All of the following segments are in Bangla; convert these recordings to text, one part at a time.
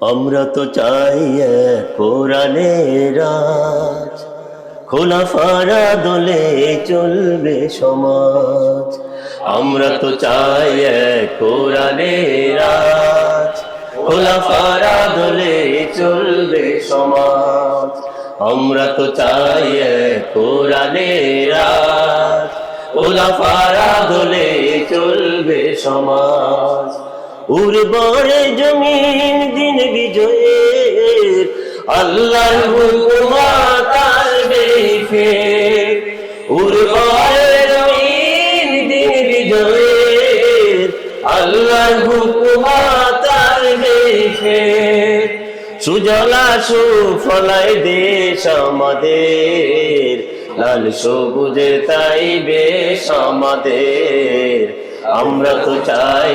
আমরা তো চাই কোরআনের রাজ খোলা ফারা দলে চলবে সমাজ। আমরা তো চাই কোরআনের রাজ খোলা ফারা দলে চলবে সমাজ। আমরা তো চাই কোরআনের রাজ খোলা ফারা দলে চলবে সমাজ। উর্বরে জমিন আল্লাহর হুকুমাতার বেফের উর্বরে জমিন দিন বিজয়ের আল্লাহর হুকুমাতার বেফের সুজলা সুফলাই দেশ আমাদের, লাল সবুজে তাই বেশ আমাদের। আমরা তো চাই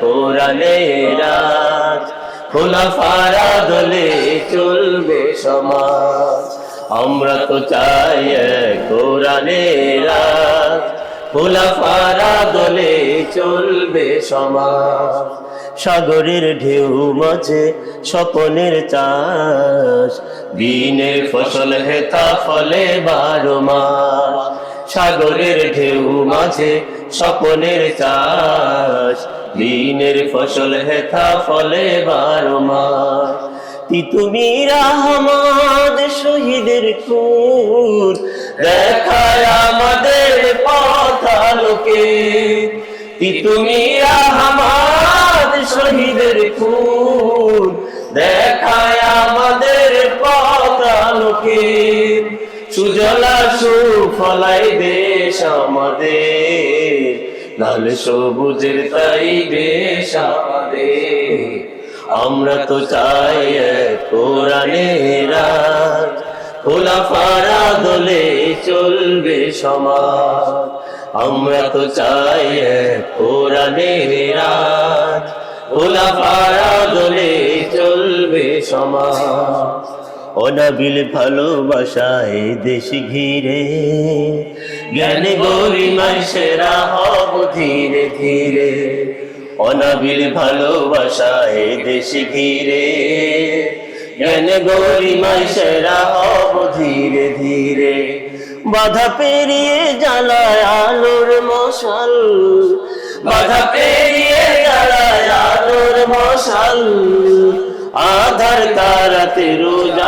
কোরআনে রাজ খোলা ফারা দলে চলবে সমাজ। আমরা তো চাই কোরআনে রাজ ফারা দলে চলবে সমাজ। সাগরের ঢেউ মাঝে স্বপনের চাষ। দিনের ফসল হেতা ফলে বারো মাস। সাগরের ঢেউ মাঝে স্বপনের চাষ। দিনের ফসল হেথা ফলে বারো মাস। তিতুমির আহমদ শহীদের খুন। দেখায় আমাদের পথালোকে। তিতুমির আহমদ শহীদের খুন। দেখায় আমাদের পথালোকে। সুজলা সুফলাই দেশ আমাদের। লাল সবুজের তাই বেশ আমাদের আমরা তো চাই কোরআনে রাত খোলা ফারা দলে চলবে সমাজ। আমরা তো চাই কোরআনে রাত খোলা ফারা দলে চলবে সমাজ। অনাবিল ভালোবাসায় দেশ ঘিরে, জ্ঞান গরিমায় সেরা হব ধীরে ধীরে। অনাবিল ভালোবাসায় দেশ ঘিরে। জ্ঞান গরিমায় সেরা হব ধীরে ধীরে। বাধা পেরিয়ে জ্বালায় আলোর মশাল। বাধা পেরিয়ে জ্বালায় আলোর মশাল। আধার তারাতে রোজ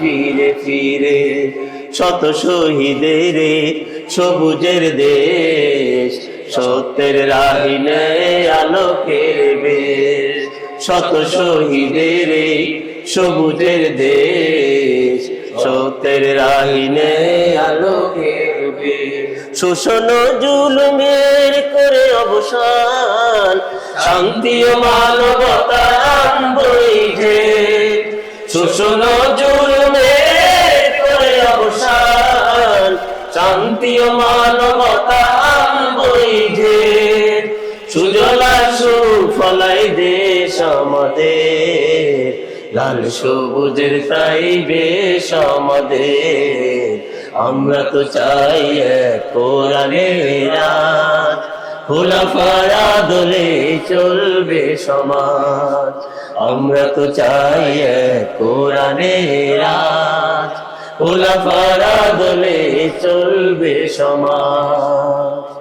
ফিরে ফিরে। শত শহীদের সবুজের দেশ। সত্যের রাহিনে আলোকের বেশ। শত শহীদের সবুজের দেশ। সত্যের রাহিনে আলোকের বেশ। শোষণ জুলুমের করে অবসান, শান্তি ও মানবতা যে। শোষণ জুলুমের করে অবসান, শান্তি ও মানবতা সুজলা সুফলাই দেশ আমাদের লাল সবুজের তাই বেশ আমাদের আমরা তো চাই কোরআনে রাত খোলা ফারা দলে চলবে সমাজ। আমরা তো চাই কোরআনে রাত খোলা ফারা দলে চলবে সমাজ।